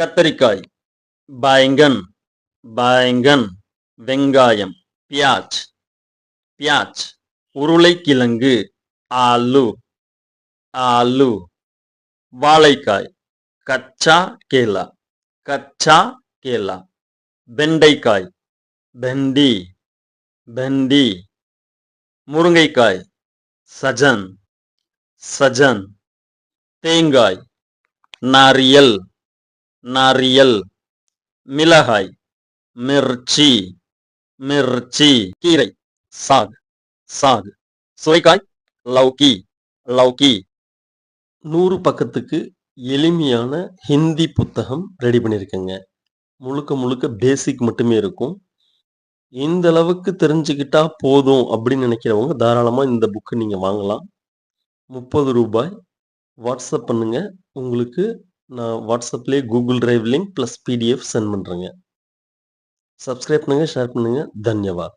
கத்தரிக்காய் பயங்கன் பயங்கன் வெங்காயம் பியாச் பியாச் உருளைக்கிழங்கு ஆலு ஆலு வாழைக்காய் கச்சா கேலா கச்சா கேலா வெண்டைக்காய் பெண்டி பெண்டி முருங்கைக்காய் சஜன் சஜன் தேங்காய் நாரியல் நாரியல் மிளகாய் மிர்ச்சி மிர்ச்சி கீரை சாக் சாக். சுவைக்காய் லௌகி லௌகி நூறு பக்கத்துக்கு எளிமையான ஹிந்தி புத்தகம் ரெடி பண்ணியிருக்கேங்க. முழுக்க முழுக்க பேசிக் மட்டுமே இருக்கும். இந்த அளவுக்கு தெரிஞ்சுக்கிட்டா போதும் அப்படின்னு நினைக்கிறவங்க தாராளமாக இந்த புக்கை நீங்கள் வாங்கலாம். முப்பது ரூபாய். வாட்ஸ்அப் பண்ணுங்கள் உங்களுக்கு நான் வாட்ஸ்அப்லேயே Google drive link plus PDF send பண்ணுறேங்க சப்ஸ்கிரைப் பண்ணுங்கள் ஷேர் பண்ணுங்கள் தன்யவாத்.